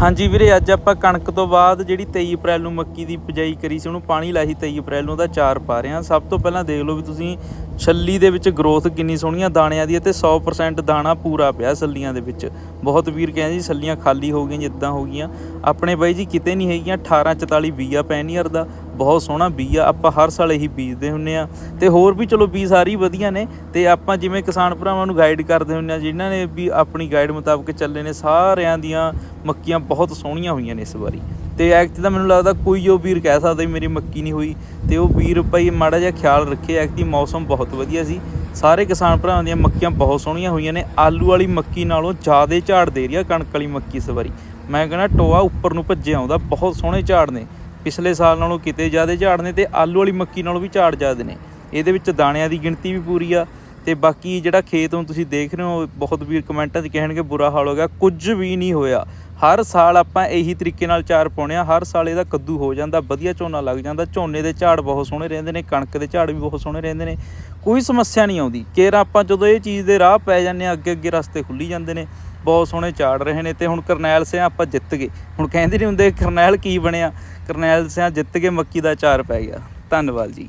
ਹਾਂਜੀ ਵੀਰੇ, ਅੱਜ ਆਪਾਂ ਕਣਕ ਤੋਂ ਬਾਅਦ ਜਿਹੜੀ 23 ਅਪ੍ਰੈਲ ਨੂੰ ਮੱਕੀ ਦੀ ਬਿਜਾਈ ਕਰੀ ਸੀ, ਉਹਨੂੰ ਪਾਣੀ ਲਾਹੀ 23 ਅਪ੍ਰੈਲ ਨੂੰ ਉਹਦਾ ਚਾਰ ਪਾ ਰਹੇ ਹਾਂ। ਸਭ ਤੋਂ ਪਹਿਲਾਂ ਦੇਖ ਲਓ ਵੀ ਤੁਸੀਂ ਛੱਲੀ ਦੇ ਵਿੱਚ ਗਰੋਥ ਕਿੰਨੀ ਸੋਹਣੀਆਂ ਦਾਣਿਆਂ ਦੀ ਹੈ ਤੇ 100% ਦਾਣਾ ਪੂਰਾ ਪਿਆ ਛੱਲੀਆਂ ਦੇ ਵਿੱਚ। ਬਹੁਤ ਵੀਰ ਕਹਿੰਦੇ ਜੀ ਛੱਲੀਆਂ ਖਾਲੀ ਹੋ ਗਈਆਂ, ਜਿੱਦਾਂ ਹੋ ਗਈਆਂ। ਆਪਣੇ ਬਾਈ ਜੀ, ਕਿਤੇ ਨਹੀਂ ਹੈਗੀਆਂ 1844 ਬੀਆ ਪੈਨੀਅਰ ਦਾ ਬਹੁਤ ਸੋਹਣਾ ਬੀਜ ਆ, ਆਪਾਂ ਹਰ ਸਾਲ ਇਹੀ ਬੀਜਦੇ ਹੁੰਨੇ ਆ। ਤੇ ਹੋਰ ਵੀ ਚਲੋ ਬੀਜ ਸਾਰੀ ਵਧੀਆ ਨੇ, ਤੇ ਆਪਾਂ ਜਿਵੇਂ ਕਿਸਾਨ ਭਰਾਵਾਂ ਨੂੰ ਗਾਈਡ ਕਰਦੇ ਹੁੰਨੇ ਆ, ਜਿਨ੍ਹਾਂ ਨੇ ਵੀ ਆਪਣੀ ਗਾਈਡ ਮੁਤਾਬਕ ਚੱਲੇ ਨੇ, ਸਾਰਿਆਂ ਦੀਆਂ ਮੱਕੀਆਂ ਬਹੁਤ ਸੋਹਣੀਆਂ ਹੋਈਆਂ ਨੇ ਇਸ ਵਾਰੀ। ਤੇ ਐਕਟ ਤਾਂ ਮੈਨੂੰ ਲੱਗਦਾ ਕੋਈ ਉਹ ਵੀਰ ਕਹਿ ਸਕਦਾ ਵੀ ਮੇਰੀ ਮੱਕੀ ਨਹੀਂ ਹੋਈ, ਤੇ ਉਹ ਵੀਰ ਭਾਈ ਮਾੜਾ ਜਿਹਾ ਖਿਆਲ ਰੱਖੇ ਐਕਟੀ ਮੌਸਮ ਬਹੁਤ ਵਧੀਆ ਸੀ। ਸਾਰੇ ਕਿਸਾਨ ਭਰਾਵਾਂ ਦੀਆਂ ਮੱਕੀਆਂ ਬਹੁਤ ਸੋਹਣੀਆਂ ਹੋਈਆਂ ਨੇ, ਆਲੂ ਵਾਲੀ ਮੱਕੀ ਨਾਲੋਂ ਜ਼ਿਆਦਾ ਝਾੜ ਦੇ ਰਹੀ ਆ, ਕਣਕ ਵਾਲੀ ਮੱਕੀ ਇਸ ਵਾਰੀ। ਮੈਂ ਕਹਿੰਦਾ ਟੋਆ ਉੱਪਰ ਨੂੰ ਭੱਜਿਆ ਆਉਂਦਾ, ਬਹੁਤ ਸੋਹਣੇ ਝਾੜ ਨੇ। ਪਿਛਲੇ ਸਾਲ ਨਾਲੋਂ ਕਿਤੇ ਜ਼ਿਆਦਾ ਝਾੜ ਨੇ ਤੇ ਆਲੂ ਵਾਲੀ ਮੱਕੀ ਨਾਲੋਂ ਵੀ ਝਾੜ ਜ਼ਿਆਦਾ ਨੇ। ਇਹਦੇ ਵਿੱਚ ਦਾਣਿਆਂ ਦੀ ਗਿਣਤੀ ਵੀ ਪੂਰੀ ਆ ਤੇ ਬਾਕੀ ਜਿਹੜਾ ਖੇਤ ਨੂੰ ਤੁਸੀਂ ਦੇਖ ਰਹੇ ਹੋ, ਬਹੁਤ ਵੀਰ ਕਮੈਂਟਾਂ 'ਚ ਕਹਿਣਗੇ ਬੁਰਾ ਹਾਲ ਹੋ ਗਿਆ, ਕੁਝ ਵੀ ਨਹੀਂ ਹੋਇਆ। ਹਰ ਸਾਲ ਆਪਾਂ ਇਹੀ ਤਰੀਕੇ ਨਾਲ ਚਾਰ ਪਾਉਣੇ ਆ, ਹਰ ਸਾਲ ਇਹਦਾ ਕੱਦੂ ਹੋ ਜਾਂਦਾ, ਵਧੀਆ ਝੋਨਾ ਲੱਗ ਜਾਂਦਾ, ਝੋਨੇ ਦੇ ਝਾੜ ਬਹੁਤ ਸੋਹਣੇ ਰਹਿੰਦੇ ਨੇ, ਕਣਕ ਦੇ ਝਾੜ ਵੀ ਬਹੁਤ ਸੋਹਣੇ ਰਹਿੰਦੇ ਨੇ, ਕੋਈ ਸਮੱਸਿਆ ਨਹੀਂ ਆਉਂਦੀ। ਕੇਰ ਆਪਾਂ ਜਦੋਂ ਇਹ ਚੀਜ਼ ਦੇ ਰਾਹ ਪੈ ਜਾਂਦੇ ਆ ਅੱਗੇ ਅੱਗੇ ਰਸਤੇ ਖੁੱਲੀ ਜਾਂਦੇ ਨੇ, ਬਹੁਤ ਸੋਹਣੇ ਝਾੜ ਰਹੇ ਨੇ ਤੇ ਹੁਣ ਕਰਨੈਲ ਸਿਆ ਆਪਾਂ ਜਿੱਤ ਗਏ। ਹੁਣ ਕਹਿੰਦੇ ਨਹੀਂ ਹੁੰਦੇ ਕਰਨੈਲ ਕੀ ਬਣਿਆ, ਕਰਨੈਲ ਸਿਆ ਜਿੱਤ ਕੇ ਮੱਕੀ ਦਾ ਚਾਰ ਪੈ ਗਿਆ। ਧੰਨਵਾਦ ਜੀ।